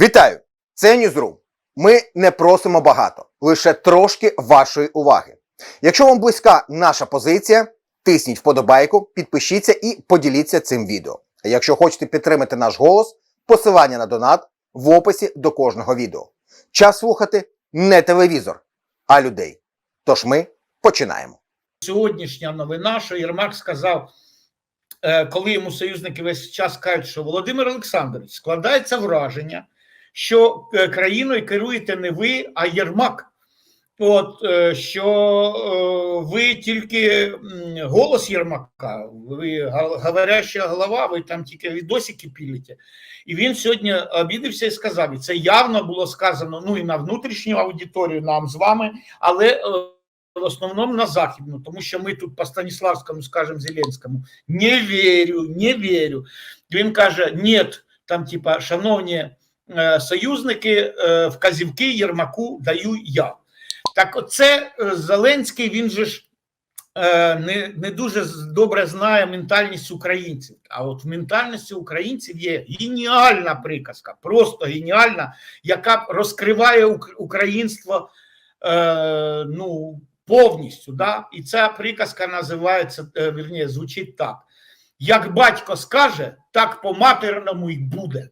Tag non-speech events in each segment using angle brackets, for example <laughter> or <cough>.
Вітаю! Це Ньюзрум. Ми не просимо багато, лише трошки вашої уваги. Якщо вам близька наша позиція, тисніть вподобайку, підпишіться і поділіться цим відео. А якщо хочете підтримати наш голос, посилання на донат в описі до кожного відео. Час слухати не телевізор, а людей. Тож ми починаємо. сьогоднішня новина, що Єрмак сказав, е, коли йому союзники весь час кажуть, що Володимир Олександрович складається враження, що е, країною керуєте не ви, а Єрмак. От е, що е, ви тільки голос Єрмака, ви говоряща голова, ви там тільки відосики пілите. І він сьогодні обідався і сказав, і це явно було сказано ну і на внутрішню аудиторію, нам з вами, але в основному на західну, тому що ми тут по Станіславському скажемо Зеленському не вірю, не вірю. Він каже: ні, там, типа, шановні союзники, е, вказівки Єрмаку даю я. Так, оце е, Зеленський, він же ж е, не, не дуже добре знає ментальність українців. А от в ментальності українців є геніальна приказка, просто геніальна, яка розкриває українство е, ну, повністю. Да? І ця приказка називається, е, вірніше, звучить так: як батько скаже, так по матерному й буде.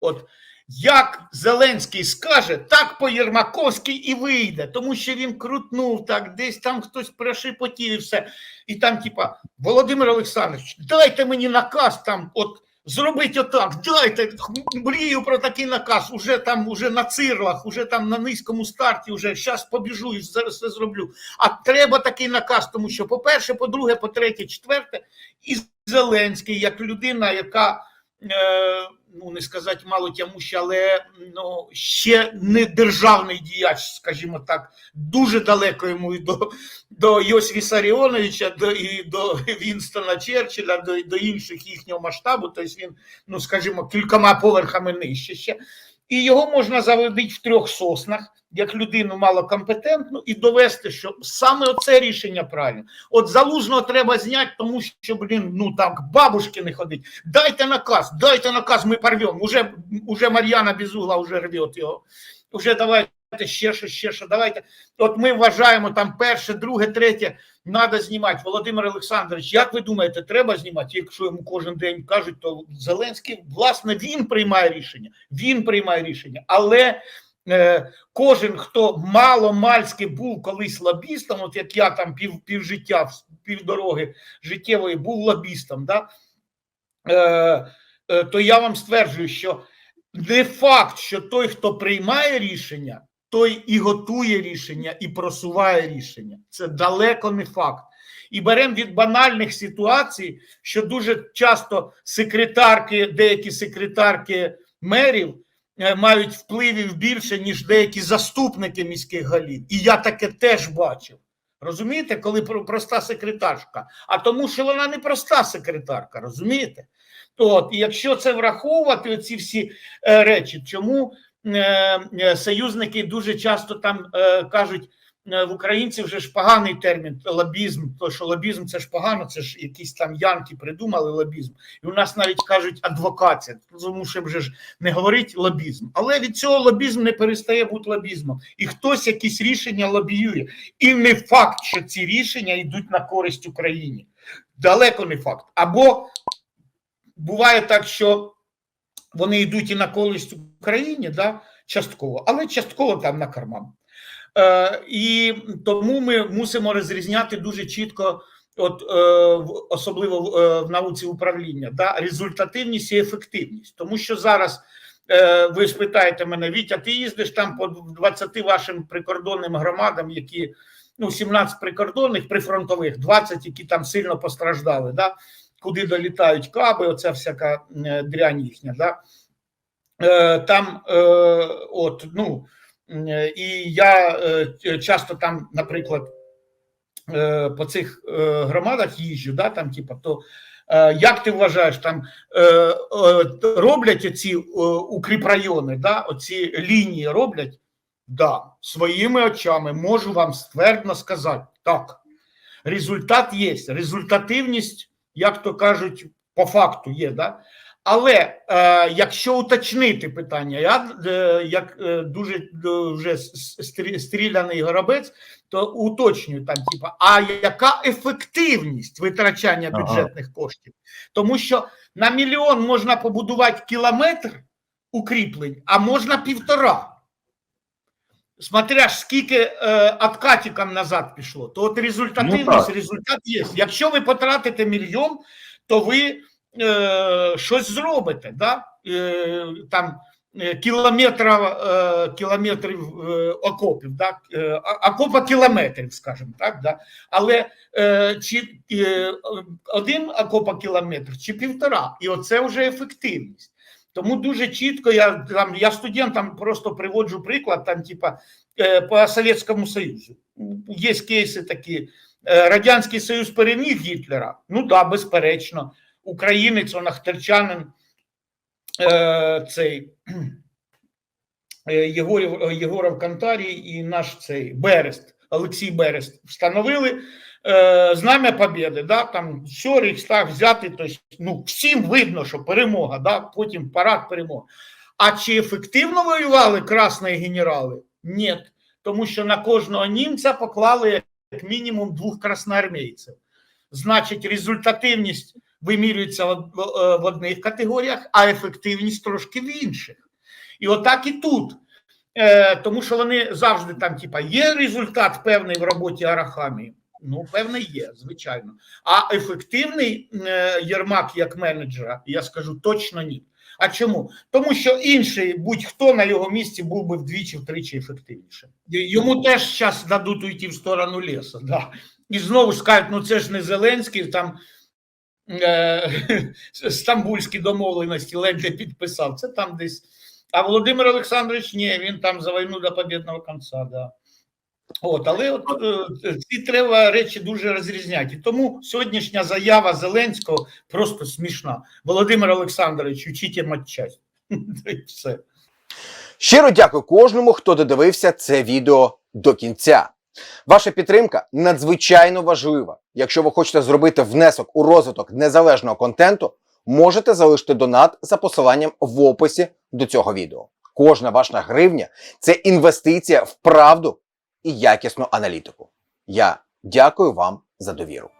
От як Зеленський скаже, так по Єрмаковській і вийде, тому що він крутнув так, десь там хтось прошепотів і все. І там, типа, Володимир Олександрович, дайте мені наказ там, от зробіть отак, дайте мрію про такий наказ. Уже там, уже на цирлах, уже там на низькому старті, уже зараз побіжу і зараз все зроблю. А треба такий наказ, тому що, по-перше, по-друге, по-третє, четверте, і Зеленський, як людина, яка. Е, ну не сказати мало тямущі, але ну ще не державний діяч, скажімо так, дуже далеко йому і до, до Йосифа Саріоновича, до і до Вінстона Черчилля, до, до інших їхнього масштабу. Тобто він, ну скажімо, кількома поверхами нижче ще. І його можна заводити в трьох соснах, як людину малокомпетентну, і довести, що саме це рішення правильне. От залужного треба зняти, тому що, блін, ну так, бабушки не ходить. Дайте наказ, дайте наказ, ми порвемо. Уже, уже Мар'яна Безугла вже рвет його. Уже давайте ще що, ще що, давайте. От ми вважаємо там перше, друге, третє, треба знімати. Володимир Олександрович, як ви думаєте, треба знімати? Якщо йому кожен день кажуть, то Зеленський, власне, він приймає рішення. Він приймає рішення. Але е, кожен, хто мало-мальськи був колись лобістом, от як я там пів, півжиття, півдороги життєвої був лобістом, да? е, е, то я вам стверджую, що не факт, що той, хто приймає рішення, той і готує рішення, і просуває рішення. Це далеко не факт. І беремо від банальних ситуацій, що дуже часто секретарки, деякі секретарки мерів е, мають впливів більше, ніж деякі заступники міських голів. І я таке теж бачив. Розумієте, коли проста секретарка, а тому, що вона не проста секретарка, розумієте? От, і якщо це враховувати, оці всі е, речі, чому союзники дуже часто там е, кажуть, е, в українців вже ж поганий термін лобізм, то що лобізм це ж погано, це ж якісь там янки придумали лобізм. І у нас навіть кажуть адвокація, тому що вже ж не говорить лобізм. Але від цього лобізм не перестає бути лобізмом. І хтось якісь рішення лобіює. І не факт, що ці рішення йдуть на користь Україні. Далеко не факт. Або буває так, що вони йдуть і на користь Україні, да, частково, але частково там на карман. Е, і тому ми мусимо розрізняти дуже чітко, от, е, особливо в, е, в науці управління, да, результативність і ефективність. Тому що зараз е, ви спитаєте мене, Вітя, ти їздиш там по 20 вашим прикордонним громадам, які ну, 17 прикордонних прифронтових, 20, які там сильно постраждали, да, куди долітають каби, оця всяка е, дрянь їхня. Да. Е, там, е, от, ну, і я часто там, наприклад, по цих громадах їжджу, да, там, типу, то як ти вважаєш, там роблять оці укріпрайони, да, оці лінії роблять? Да, своїми очами можу вам ствердно сказати, так. Результат є, результативність, як то кажуть, по факту є, да? Але е, якщо уточнити питання, я е, як е, дуже вже стріляний горобець, то уточнюю там, типа, а яка ефективність витрачання Ага. бюджетних коштів? Тому що на мільйон можна побудувати кілометр укріплень, а можна півтора. Смотря ж скільки е, откатикам назад пішло, то от результативність, Ну, результат є. Якщо ви потратите мільйон, то ви е, щось зробите, да? е, там е, кілометра, е, кілометрів е, окопів, да? е, окопа кілометрів, скажімо так, да? але е, чи е, один окопа кілометр, чи півтора, і оце вже ефективність. Тому дуже чітко я там я студентам просто приводжу приклад, там, типа е, по Совєтському Союзу. Є кейси такі. Е, Радянський Союз переміг Гітлера. Ну да, безперечно. Українець, он ахтерчанин, е, цей Єгорів, Єгоров Кантарій і наш цей Берест, Олексій Берест встановили е, знам'я Побєди. Да, там все, Рейхстаг взяти, тобто, ну, всім видно, що перемога, да, потім парад перемоги. А чи ефективно воювали красні генерали? Ні. Тому що на кожного німця поклали як мінімум двох красноармійців. Значить, результативність вимірюється в, в одних категоріях, а ефективність трошки в інших. І отак і тут. Е, тому що вони завжди там, типа, є результат певний в роботі Арахамії. Ну, певний є, звичайно. А ефективний е, Єрмак як менеджера, я скажу точно ні. А чому? Тому що інший будь-хто на його місці був би вдвічі-втричі ефективніше. Йому теж зараз дадуть уйти в сторону лісу. Да. І знову ж скажуть, ну це ж не Зеленський, там е, <laughs> стамбульські домовленості ледве підписав. Це там десь. А Володимир Олександрович, ні, він там за війну до побідного кінця. Да. От, але от е, ці треба речі дуже розрізняти. Тому сьогоднішня заява Зеленського просто смішна. Володимир Олександрович, учіть матчасть. <laughs> Все. Щиро дякую кожному, хто додивився це відео до кінця. Ваша підтримка надзвичайно важлива. Якщо ви хочете зробити внесок у розвиток незалежного контенту, можете залишити донат за посиланням в описі до цього відео. Кожна ваша гривня це інвестиція в правду і якісну аналітику. Я дякую вам за довіру.